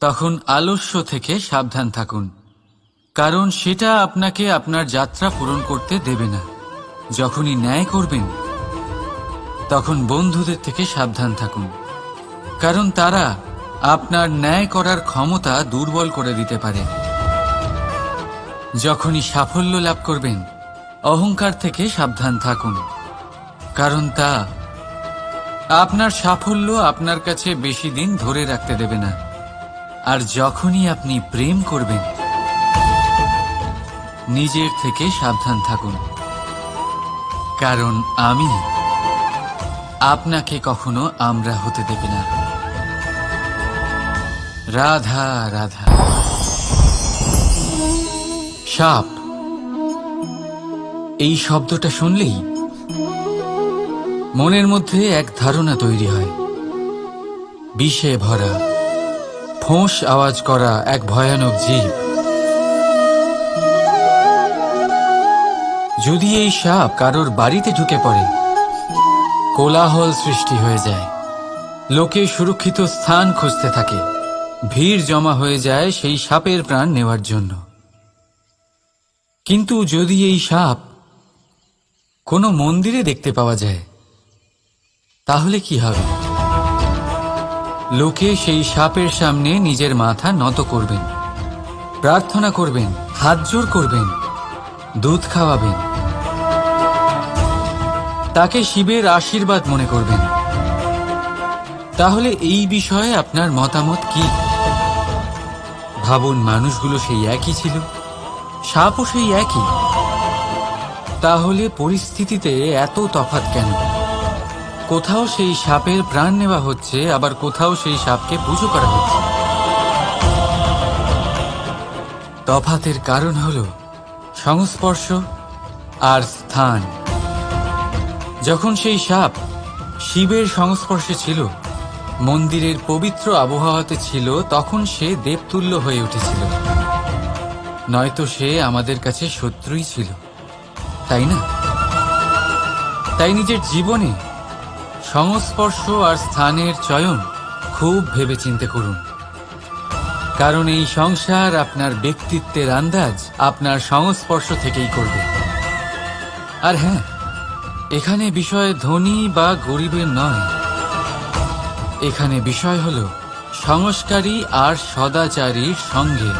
তখন আলস্য থেকে সাবধান থাকুন, কারণ সেটা আপনাকে আপনার যাত্রা পূরণ করতে দেবে না। যখনই ন্যায় করবেন, তখন বন্ধুদের থেকে সাবধান থাকুন, কারণ তারা আপনার ন্যায় করার ক্ষমতা দুর্বল করে দিতে পারে। যখনই সাফল্য লাভ করবেন, অহংকার থেকে সাবধান থাকুন, কারণ তা আপনার সাফল্য আপনার কাছে বেশি দিন ধরে রাখতে দেবে না। আর যখনই আপনি প্রেম করবেন, নিজের থেকে সাবধান থাকুন। কারণ আমি আপনাকে কখনো আমরা হতে দেবে না। রাধা রাধা। সাপ, এই শব্দটা শুনলেই মনের মধ্যে এক ধারণা তৈরি হয়। বিষে ভরা। ফোঁস আওয়াজ করা এক ভয়ানক জীব। যদি এই সাপ কারোর বাড়িতে ঢুকে পড়ে, কোলাহল সৃষ্টি হয়ে যায়। লোকে সুরক্ষিত স্থান খুঁজতে থাকে। ভিড় জমা হয়ে যায় সেই সাপের প্রাণ নেওয়ার জন্য। কিন্তু যদি এই সাপ কোনো মন্দিরে দেখতে পাওয়া যায়, তাহলে কি হবে? লোকে সেই সাপের সামনে নিজের মাথা নত করবেন। প্রার্থনা করবেন, হাত জোর করবেন, দুধ খাওয়াবেন। তাকে শিবের আশীর্বাদ মনে করবেন। তাহলে এই বিষয়ে আপনার মতামত কি? ভাবুন, মানুষগুলো সেই একই ছিল, সাপও সেই একই। তাহলে পরিস্থিতিতে এত তফাৎ কেন? কোথাও সেই সাপের প্রাণ নেওয়া হচ্ছে, আবার কোথাও সেই সাপকে পুজো করা হচ্ছে। তফাতের কারণ হল সংস্পর্শ আর স্থান। যখন সেই সাপ শিবের সংস্পর্শে ছিল, মন্দিরের পবিত্র আবহাওয়াতে ছিল, তখন সে দেবতুল্য হয়ে উঠেছিল। নয়তো সে আমাদের কাছে শত্রুই ছিল। তাই না? তাই নিজের জীবনে সংস্পর্শ আর স্থানের চয়ন খুব ভেবেচিন্তে করুন। কারণ এই সংসার আপনার ব্যক্তিত্বের আন্দাজ আপনার সংস্পর্শ থেকেই করবে। আর হ্যাঁ এখানে বিষয় ধনী বা গরিবের নয়। এখানে বিষয় হল সংস্কারী আর সদাচারীর সঙ্গে।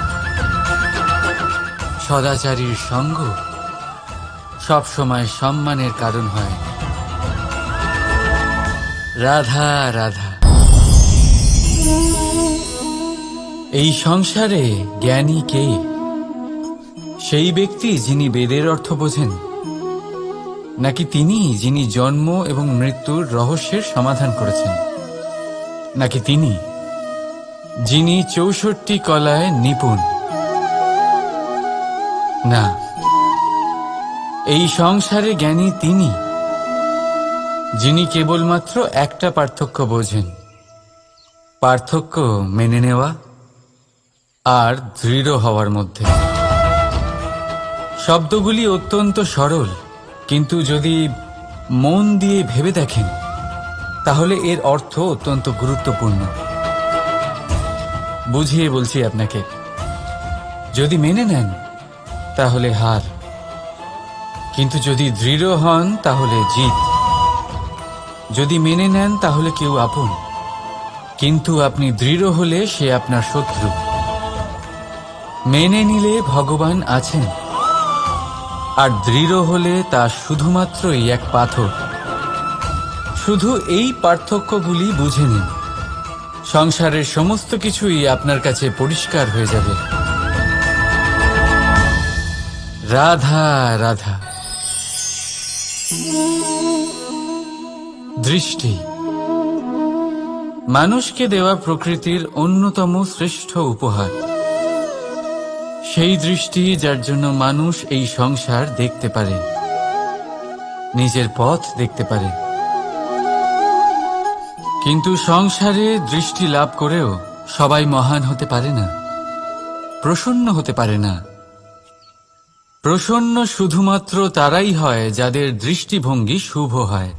সদাচারীর সঙ্গ সবসময় সম্মানের কারণ হয়। রাধা রাধা। এই সংসারে জ্ঞানী কে? সেই ব্যক্তি যিনি বেদের অর্থ বোঝেন, নাকি তিনি যিনি জন্ম এবং মৃত্যুর রহস্যের সমাধান করেছেন? নাকি তিনি যিনি চৌষট্টি কলায় নিপুণ? না, এই সংসারে জ্ঞানী তিনি যিনি কেবলমাত্র একটা পার্থক্য বোঝেন। পার্থক্য মেনে নেওয়া আর দৃঢ় হওয়ার মধ্যে। শব্দগুলি অত্যন্ত সরল, কিন্তু যদি মন দিয়ে ভেবে দেখেন, তাহলে এর অর্থ অত্যন্ত গুরুত্বপূর্ণ। বুঝিয়ে বলছি আপনাকে, যদি মেনে নেন, তাহলে হার। কিন্তু যদি দৃঢ় হন, তাহলে জিত। যদি মেনে নেন, তাহলে কেউ আপন। কিন্তু আপনি দৃঢ় হলে সে আপনার শত্রু। মেনে নিলে ভগবান আছেন। আর দৃঢ় হলে তা শুধুমাত্রই এক পাথর। শুধু এই পার্থক্যগুলি বুঝে নিন। সংসারের সমস্ত কিছুই আপনার কাছে পরিষ্কার হয়ে যাবে। রাধা রাধা। দৃষ্টি মানুষকে দেওয়া প্রকৃতির অন্যতম শ্রেষ্ঠ উপহার। সেই দৃষ্টি যার জন্য মানুষ এই সংসার দেখতে পারে, নিজের পথ দেখতে পারে। কিন্তু সংসারে দৃষ্টি লাভ করেও সবাই মহান হতে পারে না, প্রসন্ন হতে পারে না। প্রসন্ন শুধুমাত্র তারাই হয় যাদের দৃষ্টিভঙ্গি শুভ হয়।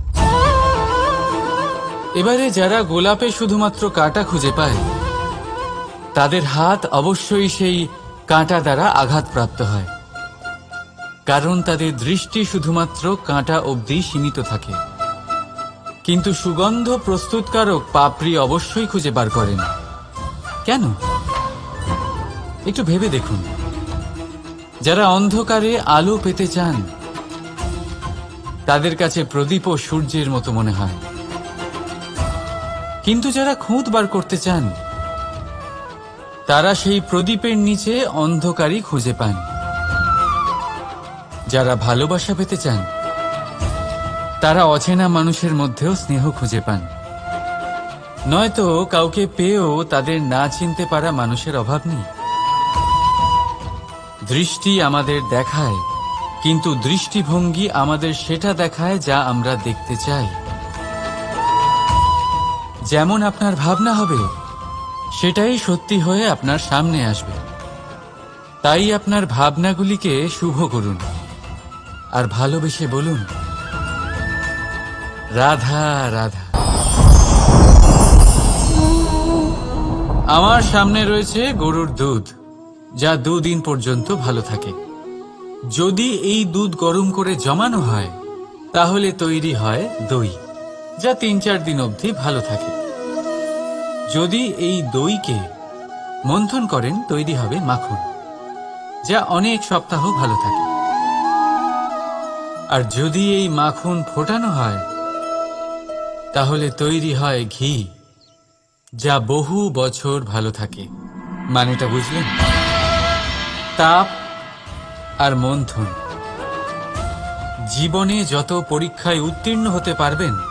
এবারে যারা গোলাপে শুধুমাত্র কাঁটা খুঁজে পায়, তাদের হাত অবশ্যই সেই কাঁটা দ্বারা আঘাতপ্রাপ্ত হয়, কারণ তাদের দৃষ্টি শুধুমাত্র কাঁটা অবধি সীমিত থাকে। কিন্তু সুগন্ধ প্রস্তুতকারক পাপড়ি অবশ্যই খুঁজে বার করেন কেন? একটু ভেবে দেখুন। যারা অন্ধকারে আলো পেতে চান, তাদের কাছে প্রদীপ ও সূর্যের মতো মনে হয়। কিন্তু যারা খুঁত বার করতে চান, তারা সেই প্রদীপের নিচে অন্ধকারই খুঁজে পান। যারা ভালোবাসা পেতে চান, তারা অচেনা মানুষের মধ্যেও স্নেহ খুঁজে পান। নয়তো কাউকে পেয়েও তাদের না চিনতে পারা মানুষের অভাব নেই। দৃষ্টি আমাদের দেখায়, কিন্তু দৃষ্টিভঙ্গি আমাদের সেটা দেখায় যা আমরা দেখতে চাই। যেমন আপনার ভাবনা হবে, সেটাই সত্যি হয়ে আপনার সামনে আসবে। তাই আপনার ভাবনাগুলিকে শুভ করুন আর ভালোবেসে বলুন, রাধা রাধা। আমার সামনে রয়েছে গরুর দুধ, যা দুদিন পর্যন্ত ভালো থাকে। যদি এই দুধ গরম করে জমানো হয়, তাহলে তৈরি হয় দই। যা তিন চার দিন অবধি ভালো থাকে। যদি এই দইকে মন্থন করেন, তৈরি হবে মাখন, যা অনেক সপ্তাহ ভালো থাকে। আর যদি এই মাখন ফোটানো হয়, তাহলে তৈরি হয় ঘি, যা বহু বছর ভালো থাকে। মানেটা বুঝলেন? তাপ আর মন্থন। জীবনে যত পরীক্ষায় উত্তীর্ণ হতে পারবেন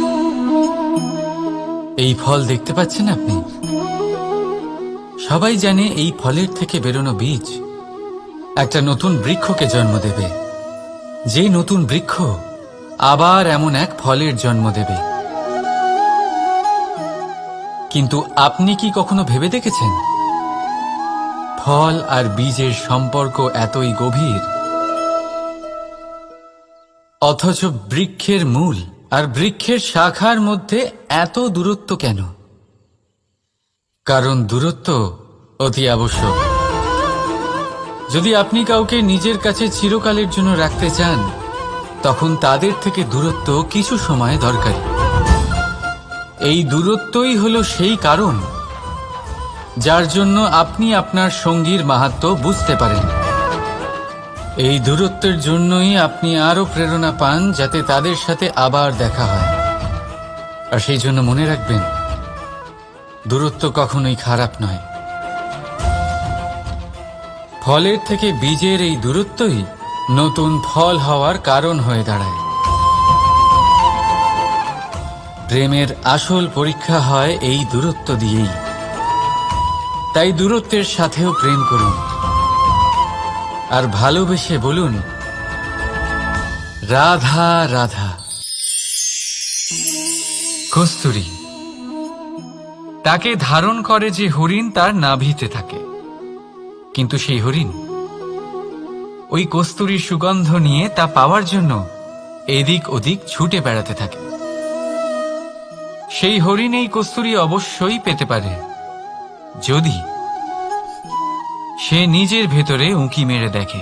এই ফল দেখতে পাচ্ছেন আপনি? সবাই জানে এই ফলের থেকে বেরোনো বীজ। একটা নতুন বৃক্ষকে জন্ম দেবে। যে নতুন বৃক্ষ আবার এমন এক ফলের জন্ম দেবে। কিন্তু আপনি কি কখনো ভেবে দেখেছেন? ফল আর বীজের সম্পর্ক এতই গভীর। অথচ বৃক্ষের মূল আর বৃক্ষের শাখার মধ্যে এত দূরত্ব কেন? কারণ দূরত্ব অতি আবশ্যক। যদি আপনি কাউকে নিজের কাছে চিরকালের জন্য রাখতে চান, তখন তাদের থেকে দূরত্ব কিছু সময় দরকারি। এই দূরত্বই হলো সেই কারণ, যার জন্য আপনি আপনার সঙ্গীর মাহাত্ম বুঝতে পারেন। এই দূরত্বের জন্যই আপনি আরও প্রেরণা পান যাতে তাদের সাথে আবার দেখা হয়। আর সেই জন্য মনে রাখবেন, দূরত্ব কখনোই খারাপ নয়। ফলের থেকে বীজের এই দূরত্বই নতুন ফল হওয়ার কারণ হয়ে দাঁড়ায়। প্রেমের আসল পরীক্ষা হয় এই দূরত্ব দিয়েই। তাই দূরত্বের সাথেও প্রেম করুন। আর ভালোবেসে বলুন, রাধা রাধা। কস্তুরী, তাকে ধারণ করে যে হরিণ তার নাভিতে থাকে। কিন্তু সেই হরিণ, ওই কস্তুরীর সুগন্ধ নিয়ে তা পাওয়ার জন্য এদিক ওদিক ছুটে বেড়াতে থাকে। সেই হরিণ এই কস্তুরী অবশ্যই পেতে পারে। যদি সে নিজের ভেতরে উঁকি মেরে দেখে।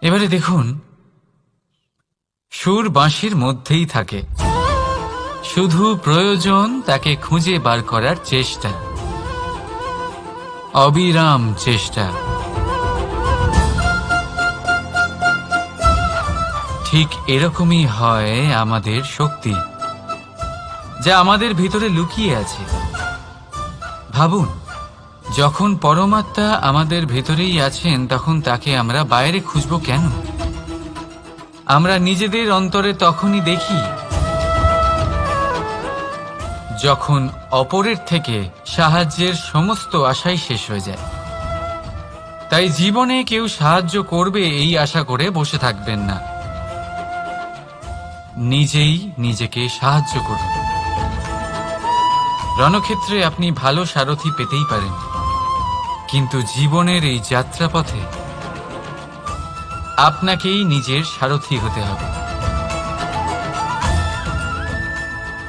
এবারে দেখুন, সুর বাঁশির মধ্যেই থাকে। শুধু প্রয়োজন তাকে খুঁজে বার করার চেষ্টা। অবিরাম চেষ্টা। ঠিক এরকমই হয় আমাদের শক্তি, যা আমাদের ভিতরে লুকিয়ে আছে। ভাবুন, যখন পরমাত্মা আমাদের ভেতরেই আছেন, তখন তাকে আমরা বাইরে খুঁজব কেন? আমরা নিজেদের অন্তরে তখনই দেখি, যখন অপরের থেকে সাহায্যের সমস্ত আশাই শেষ হয়ে যায়। তাই জীবনে কেউ সাহায্য করবে এই আশা করে বসে থাকবেন না। নিজেই নিজেকে সাহায্য করুন। রণক্ষেত্রে আপনি ভালো সারথি পেতেই পারেন। কিন্তু জীবনের এই যাত্রাপথে আপনাকেই নিজের সারথি হতে হবে।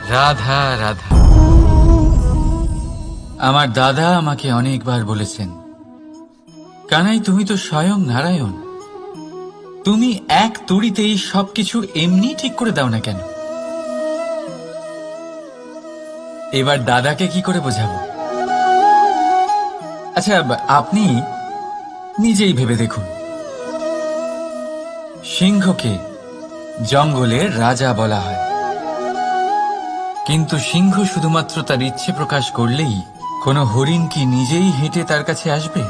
রাধা রাধা। আমার দাদা আমাকে অনেকবার বলেছেন, কানাই, তুমি তো স্বয়ং নারায়ণ। তুমি এক তুড়িতেই সবকিছু এমনি ঠিক করে দাও না কেন? এবার দাদাকে কি করে বোঝাবো? আচ্ছা আপনি নিজেই ভেবে দেখুন। সিংহকে জঙ্গলের রাজা বলা হয়। কিন্তু সিংহ শুধুমাত্র তার ইচ্ছে প্রকাশ করলেই কোনো হরিণ কি নিজেই হেঁটে তার কাছে আসবে?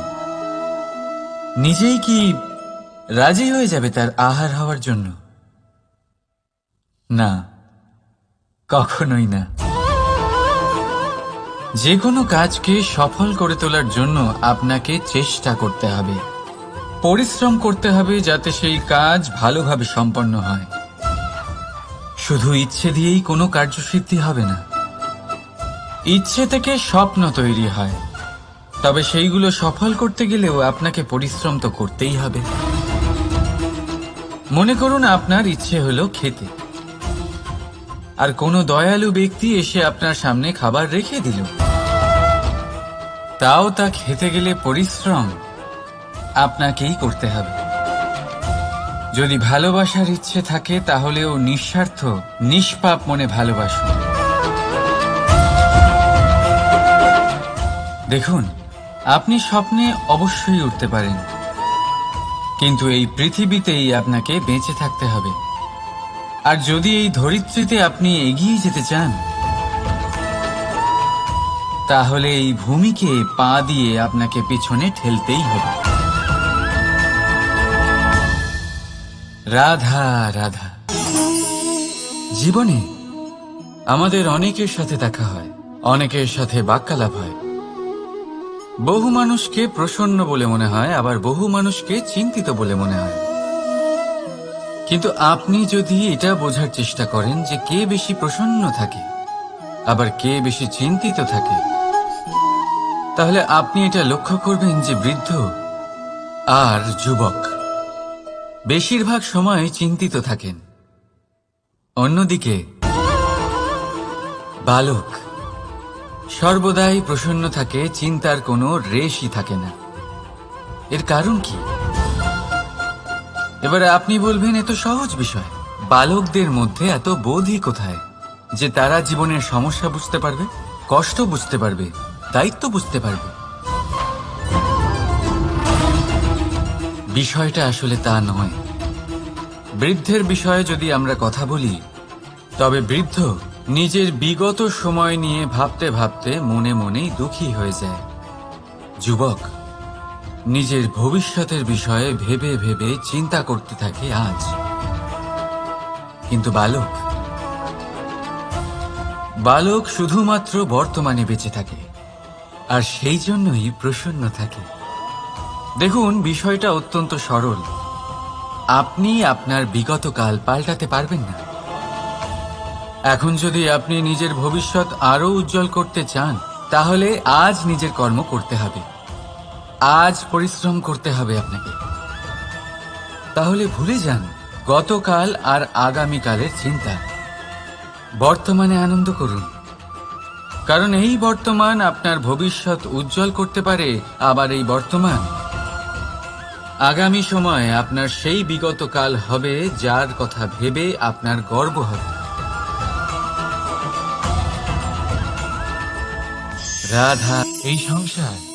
নিজেই কি রাজি হয়ে যাবে তার আহার হওয়ার জন্য? না, কখনোই না। যে কোনো কাজকে সফল করে তোলার জন্য আপনাকে চেষ্টা করতে হবে। পরিশ্রম করতে হবে যাতে সেই কাজ ভালোভাবে সম্পন্ন হয়। শুধু ইচ্ছে দিয়েই কোনো কার্যসিদ্ধি হবে না। ইচ্ছে থেকে স্বপ্ন তৈরি হয়। তবে সেইগুলো সফল করতে গেলেও আপনাকে পরিশ্রম তো করতেই হবে। মনে করুন, আপনার ইচ্ছে হলো খেতে। আর কোনো দয়ালু ব্যক্তি এসে আপনার সামনে খাবার রেখে দিল। তাও তা খেতে গেলে পরিশ্রম আপনাকেই করতে হবে। যদি ভালোবাসার ইচ্ছে থাকে, তাহলেও নিঃস্বার্থ, নিষ্পাপ মনে ভালোবাসুন। দেখুন, আপনি স্বপ্নে অবশ্যই উঠতে পারেন। কিন্তু এই পৃথিবীতেই আপনাকে বেঁচে থাকতে হবে। আর যদি এই ধরিত্রীতে আপনি এগিয়ে যেতে চান, তাহলে এই ভূমিকে পা দিয়ে আপনাকে পিছনে ঠেলতেই হবে। রাধা রাধা। জীবনে আমাদের অনেকের সাথে দেখা হয়, অনেকের সাথে বাক্যালাপ হয়। বহু মানুষকে প্রসন্ন বলে মনে হয়, আবার বহু মানুষকে চিন্তিত বলে মনে হয়। কিন্তু আপনি যদি এটা বোঝার চেষ্টা করেন যে কে বেশি প্রসন্ন থাকে, আবার কে বেশি চিন্তিত থাকে, তাহলে আপনি এটা লক্ষ্য করবেন যে বৃদ্ধ আর যুবক বেশিরভাগ সময় চিন্তিত থাকেন। অন্যদিকে, বালক সর্বদাই প্রসন্ন থাকে, চিন্তার কোনো রেশই থাকে না। এর কারণ কি? এবারে আপনি বলবেন এত সহজ বিষয়। বালকদের মধ্যে এত বোধই কোথায় যে তারা জীবনের সমস্যা বুঝতে পারবে, কষ্ট বুঝতে পারবে, দায়িত্ব বুঝতে পারবে? বিষয়টা আসলে তা নয়। বৃদ্ধের বিষয়ে যদি আমরা কথা বলি, তবে বৃদ্ধ নিজের বিগত সময় নিয়ে ভাবতে ভাবতে মনে মনেই দুঃখী হয়ে যায়। যুবক নিজের ভবিষ্যতের বিষয়ে ভেবে ভেবে চিন্তা করতে থাকে আজ। কিন্তু বালক বালক শুধুমাত্র বর্তমানে বেঁচে থাকে, আর সেই জন্যই প্রসন্ন থাকে। দেখুন, বিষয়টা অত্যন্ত সরল। আপনি আপনার বিগত কাল পাল্টাতে পারবেন না। এখন যদি আপনি নিজের ভবিষ্যৎ আরও উজ্জ্বল করতে চান, তাহলে আজ নিজের কর্ম করতে হবে। আজ পরিশ্রম করতে হবে আপনাকে। তাহলে ভুলে যান, গতকাল আর আগামীকালের চিন্তা। বর্তমানে আনন্দ করুন। কারণ এই বর্তমান আপনার ভবিষ্যৎ উজ্জ্বল করতে পারে আবার এই বর্তমান। আগামী সময় আপনার সেই বিগত কাল হবে যার কথা ভেবে আপনার গর্ব হবে। রাধা, এই সংসার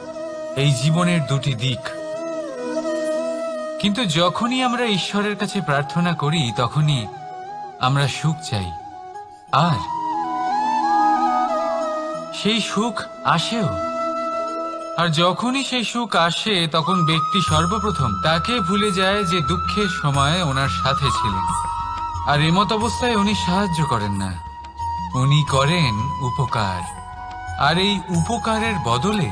এই জীবনের দুটি দিক। কিন্তু যখনই আমরা ঈশ্বরের কাছে প্রার্থনা করি, তখনই আমরা সুখ চাই। আর সেই সুখ আসেও। আর যখনই সেই সুখ আসে, তখন ব্যক্তি সর্বপ্রথম তাকে ভুলে যায় যে দুঃখের সময় ওনার সাথে ছিলেন। আর এমত অবস্থায় উনি সাহায্য করেন না। উনি করেন উপকার। আর এই উপকারের বদলে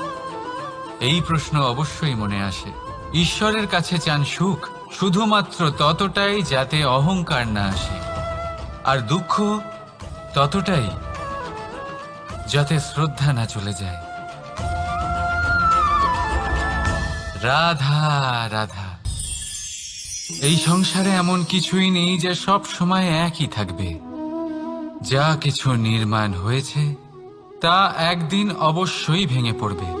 এই প্রশ্ন অবশ্যই মনে আসে। ঈশ্বরের কাছে চান সুখ, শুধুমাত্র ততটাই যাতে অহংকার না আসে। আর দুঃখ ততটাই যাতে শ্রদ্ধা না চলে যায়। রাধা রাধা। এই সংসারে এমন কিছুই নেই যে সব সময় একই থাকবে। যা কিছু নির্মাণ হয়েছে, তা একদিন অবশ্যই ভেঙে পড়বে।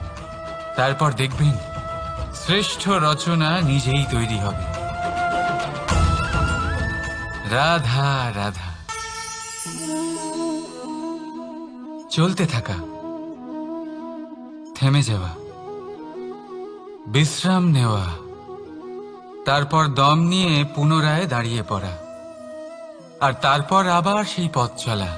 তারপর দেখবেন শ্রেষ্ঠ রচনা নিজেই তৈরি হবে। রাধা রাধা। চলতে থাকা। থেমে যাওয়া। বিশ্রাম নেওয়া। তারপর দম নিয়ে পুনরায় দাঁড়িয়ে পড়া। আর তারপর আবার সেই পথ চলা।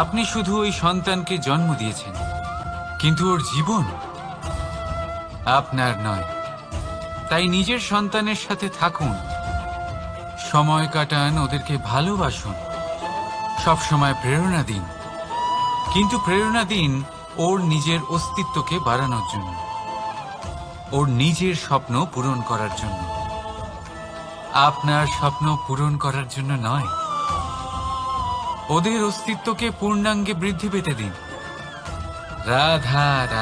আপনি শুধু ওই সন্তানকে জন্ম দিয়েছেন, কিন্তু ওর জীবন আপনার নয়। তাই নিজের সন্তানের সাথে থাকুন, সময় কাটান, ওদেরকে ভালোবাসুন, সবসময় প্রেরণা দিন। কিন্তু প্রেরণা দিন ওর নিজের অস্তিত্বকে বাড়ানোর জন্য, ওর নিজের স্বপ্ন পূরণ করার জন্য। আপনার স্বপ্ন পূরণ করার জন্য নয়। ওদের অস্তিত্বকে পূর্ণাঙ্গে বৃদ্ধি পেতে দিন। রাধা রাধা।